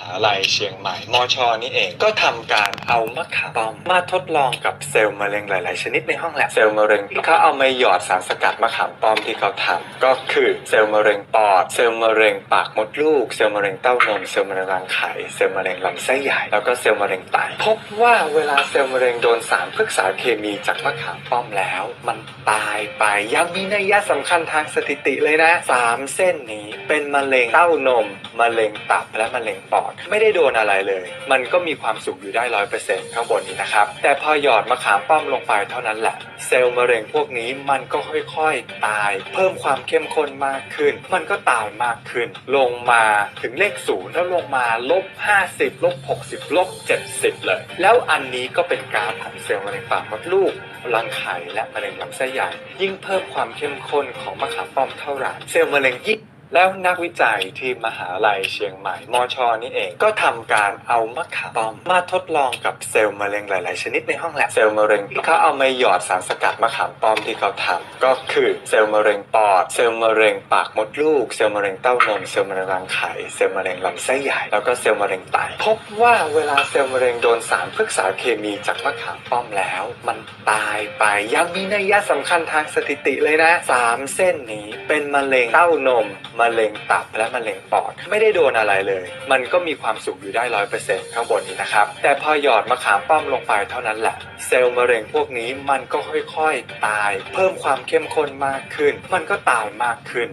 หาลัยเชียงใหม่มอชอนี่เอง ก็ทำการเอามะขามป้อมมาทดลองกับเซลล์มะเร็งหลาย ๆ ชนิดในห้องแลบเซลล์มะเร็งที่เขาเอามาหยอดสารสกัดมะขามป้อมที่เขาทำก็คือเซลล์มะเร็งปอด เซลล์มะเร็งปากมดลูก เซลล์มะเร็งเต้านม เซลล์มะเร็งรังไข่ เซลล์มะเร็งลำไส้ใหญ่ แล้วก็เซลล์มะเร็งไต พบว่าเวลาเซลล์มะเร็งโดนสารพฤกษาเคมีจากมะขามป้อมแล้ว มันตายไป ยังมีนัยยะสำคัญทางสถิติเลยนะสามเส้นนี้เป็นมะเร็งเต้านม มะเร็งตับ และมะเร็งปอดไม่ได้โดนอะไรเลย มันก็มีความสุขอยู่ได้ร้อยเปอร์เซ็นต์ข้างบนนี้นะครับ แต่พอหยอดมะขามป้อมลงไปเท่านั้นแหละ เซลล์มะเร็งพวกนี้มันก็ค่อยๆ ตาย เพิ่มความเข้มข้นมากขึ้น มันก็ตายมากขึ้น ลงมาถึงเลขศูนย์แล้วลงมาลบ 50ลบ60ลบ70 เลย แล้วอันนี้ก็เป็นกราฟของเซลล์มะเร็งปากมดลูกรังไข่และมะเร็งลำไส้ใหญ่ ยิ่งเพิ่มความเข้มข้นของมะขามป้อมเท่าไหร่เซลล์มะเร็งยิ่ง แล้วนักวิจัยที่มหาลัยเชียงใหม่มอชอนี่เอง ก็ทำการเอามะขามป้อมมาทดลองกับเซลล์มะเร็งหลาย ๆ ชนิดในห้องแลบเซลล์มะเร็งที่เขาเอามาหยอดสารสกัดมะขามป้อมที่เขาทำก็คือเซลล์มะเร็งปอด เซลล์มะเร็งปากมดลูก เซลล์มะเร็งเต้านม เซลล์มะเร็งรังไข่ เซลล์มะเร็งลำไส้ใหญ่ แล้วก็เซลล์มะเร็งไต พบว่าเวลาเซลล์มะเร็งโดนสารพฤกษาเคมีจากมะขามป้อมแล้ว มันตายไป ยังมีนัยยะสำคัญทางสถิติเลยนะสามเส้นนี้เป็นมะเร็งเต้านม มะเร็งตับและมะเร็งปอด ไม่ได้โดนอะไรเลย มันก็มีความสุขอยู่ได้ร้อยเปอร์เซ็นต์ข้างบนนี้นะครับ แต่พอหยอดมะขามป้อมลงไปเท่านั้นแหละ เซลล์มะเร็งพวกนี้มันก็ค่อยๆ ตาย เพิ่มความเข้มข้นมากขึ้น มันก็ตายมากขึ้น